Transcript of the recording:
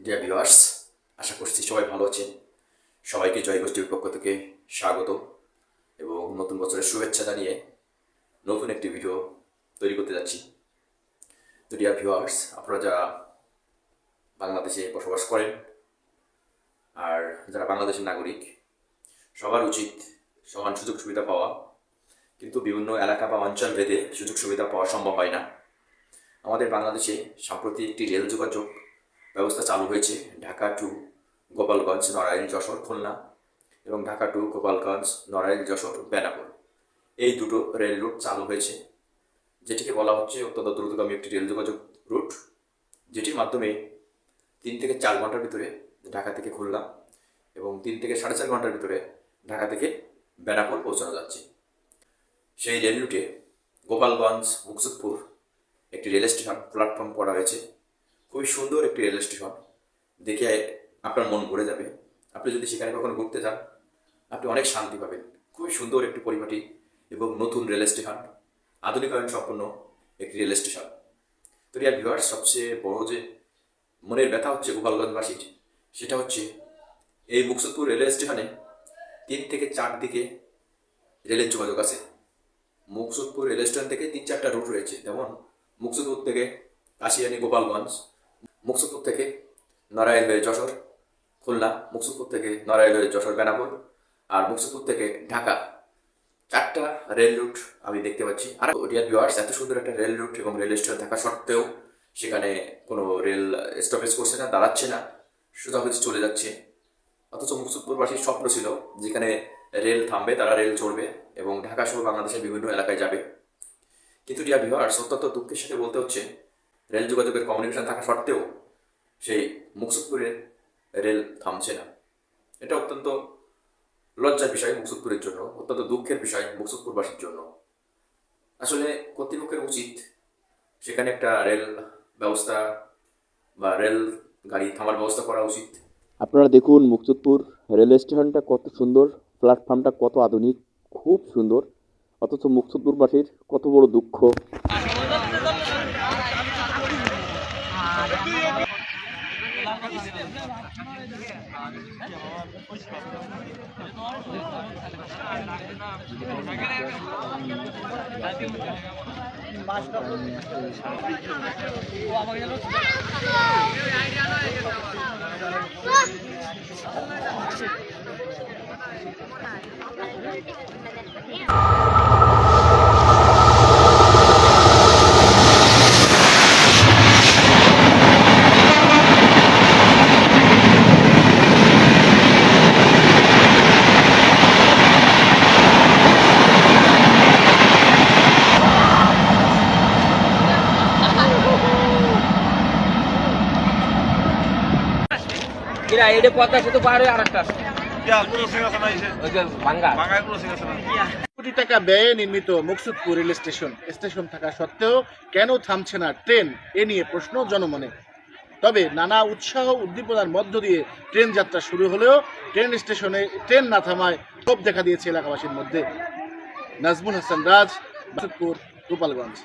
Deer viewers আশা করছি সবাই ভালো আছেন। সবাইকে জয় গোষ্ঠীর পক্ষ থেকে স্বাগত এবং নতুন বছরের শুভেচ্ছা জানিয়ে নতুন একটি ভিডিও তৈরি করতে যাচ্ছি। তো ডিয়ার ভিউয়ার্স আপনারা যারা বাংলাদেশে বসবাস করেন আর যারা বাংলাদেশের নাগরিক, সবার উচিত সমান সুযোগ সুবিধা পাওয়া কিন্তু বিভিন্ন এলাকা বা অঞ্চল ভেদে সুযোগ সুবিধা পাওয়া সম্ভব হয় না। আমাদের বাংলাদেশে সম্প্রতি একটি রেল যোগাযোগ ব্যবস্থা চালু হয়েছে, ঢাকা টু গোপালগঞ্জ, নড়াইল, যশোর, খুলনা এবং ঢাকা টু গোপালগঞ্জ, নড়াইল, যশোর বেনাপুর এই দুটো রেল রুট চালু হয়েছে, যেটিকে বলা হচ্ছে অত্যন্ত দ্রুতগামী একটি রেল যোগাযোগ রুট, যেটির মাধ্যমে তিন থেকে চার ঘণ্টার ভিতরে ঢাকা থেকে খুলনা এবং তিন থেকে সাড়ে চার ঘণ্টার ভিতরে ঢাকা থেকে বেনাপুর পৌঁছানো যাচ্ছে। সেই রেল রুটে গোপালগঞ্জ, মুকসুদপুর একটি রেল স্টেশন প্ল্যাটফর্ম করা হয়েছে। খুবই সুন্দর একটি রেল স্টেশন। দেখে আপনার মন ভরে যাবে। আপনি যদি সেখানে কখনো ঘুরতে যান, আপনি অনেক শান্তি পাবেন। খুবই সুন্দর একটি পরিপাটি এবং নতুন রেল স্টেশন, আধুনিকায়ন সম্পন্ন একটি রেল স্টেশন। তো রিয়া ভিউয়ার্স সবচেয়ে বড় যে মনের ব্যথা হচ্ছে গোপালগঞ্জবাসীর, সেটা হচ্ছে এই মুকসুদপুর রেলওয়ে স্টেশনে তিন থেকে চার দিকে রেলের যোগাযোগ আছে। মুকসুদপুর রেল স্টেশন থেকে তিন চারটা রুট রয়েছে, যেমন মুকসুদপুর থেকে কাশিয়ানি গোপালগঞ্জ, মুকসুদপুর থেকে হয়ে যশোর, খুলনা, মুকসুদপুর থেকে হয়ে যশোর, বেনাপুর আর মুকসুদপুর থেকে ঢাকা। চারটা রেল রুট আমি দেখতে পাচ্ছি। আর ডিয়ার ভিউয়ার্স এত সুন্দর একটা রেল রুট এবং রেল স্টেশন থাকা সত্ত্বেও সেখানে কোনো রেল স্টপেজ করছে না, দাঁড়াচ্ছে না সোজাসুজি চলে যাচ্ছে। অথচ মুকসুদপুরবাসীর স্বপ্ন ছিল যেখানে রেল থামবে, তারা রেল চড়বে। এবং ঢাকা সহ বাংলাদেশের বিভিন্ন এলাকায় যাবে। কিন্তু ডিয়ার ভিউয়ার্স, অত্যন্ত দুঃখের সাথে বলতে হচ্ছে, রেল যোগাযোগের কমিউনিকেশন থাকা সত্ত্বেও সেই মুকসুদপুরের রেল থামছে না। এটা অত্যন্ত লজ্জার বিষয় মুকসুদপুরের জন্য, অত্যন্ত দুঃখের বিষয় মুকসুদপুরবাসীর জন্য। আসলে কর্তৃপক্ষের উচিত সেখানে একটা রেল ব্যবস্থা বা রেল গাড়ি থামার ব্যবস্থা করা উচিত। আপনারা দেখুন মুকসুদপুর রেল স্টেশনটা কত সুন্দর প্ল্যাটফর্মটা কত আধুনিক। খুব সুন্দর। অথচ মুকসুদপুরবাসীর কত বড় দুঃখ। কিরা এটা পদ্মা সেতু পার হয়ে আরেকটা কোটি টাকা ব্যয়ে নির্মিত মুকসুদপুর রেল স্টেশন। স্টেশন থাকা সত্ত্বেও কেন থামছে না ট্রেন? এ নিয়ে প্রশ্ন জনমনে। তবে নানা উৎসাহ উদ্দীপনার মধ্য দিয়ে ট্রেন যাত্রা শুরু হলেও ট্রেন স্টেশনে ট্রেন না থামায় ক্ষোভ দেখা দিয়েছে এলাকাবাসীর মধ্যে। নাজমুল হাসান রাজ মুকসুদপুর গোপালগঞ্জ।